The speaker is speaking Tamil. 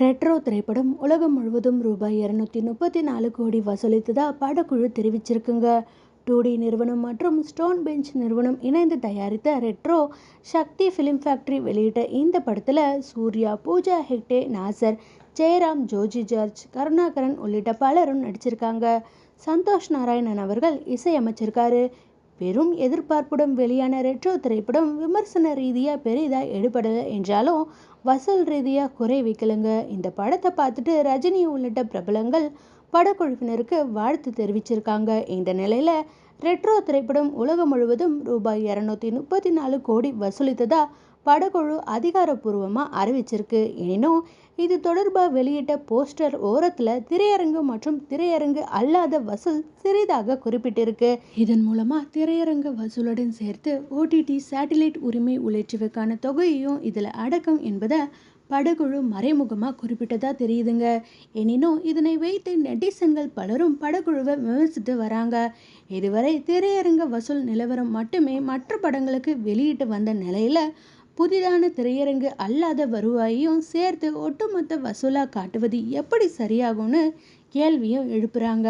ரெட்ரோ திரைப்படம் உலகம் முழுவதும் ரூபாய் இரநூத்தி முப்பத்தி நாலு கோடி வசூலித்ததா படக்குழு தெரிவிச்சிருக்குங்க. டூடி நிறுவனம் மற்றும் ஸ்டோன் பெஞ்ச் நிறுவனம் இணைந்து தயாரித்த ரெட்ரோ சக்தி ஃபிலிம் ஃபேக்டரி வெளியிட்ட இந்த படத்தில் சூர்யா பூஜா ஹெக்டே நாசர் ஜெயராம் ஜோஜி ஜார்ஜ் கருணாகரன் உள்ளிட்ட பலரும் நடிச்சிருக்காங்க. சந்தோஷ் நாராயணன் அவர்கள் இசையமைச்சிருக்காரு. பெரும் எதிர்பார்ப்புடன் வெளியான ரெட்ரோ திரைப்படம் விமர்சன ரீதியாக பெரிதாக எடுபடலை என்றாலும் வசூல் ரீதியாக குறை வைக்கலுங்க. இந்த படத்தை பார்த்துட்டு ரஜினி உள்ளிட்ட பிரபலங்கள் படக்குழுவினருக்கு வாழ்த்து தெரிவிச்சிருக்காங்க. இந்த நிலையில் ரெட்ரோ திரைப்படம் உலகம் முழுவதும் ரூபாய் இரநூத்தி முப்பத்தி நாலு கோடி வசூலித்ததா படக்குழு அதிகாரப்பூர்வமாக அறிவிச்சிருக்கு. எனினும் இது தொடர்பாக வெளியிட்ட போஸ்டர் ஓரத்தில் திரையரங்கு மற்றும் திரையரங்கு அல்லாத வசூல் சிறிதாக குறிப்பிட்டிருக்கு. இதன் மூலமாக திரையரங்கு வசூலுடன் சேர்த்து ஓடிடி சேட்டிலைட் உரிமை உள்ளிட்டவைக்கான தொகையையும் இதில் அடக்கம் என்பதை படகுழு மறைமுகமாக குறிப்பிட்டதாக தெரியுதுங்க. எனினும் இதனை வைத்து நெட்டிசன்கள் பலரும் படகுழுவை விமர்சித்து வராங்க. இதுவரை திரையரங்க வசூல் நிலவரம் மட்டுமே மற்ற படங்களுக்கு வெளியிட்டு வந்த நிலையில் புதிதான திரையரங்கு அல்லாத வருவாயையும் சேர்த்து ஒட்டுமொத்த வசூலாக காட்டுவது எப்படி சரியாகும்னு கேள்வியும் எழுப்புறாங்க.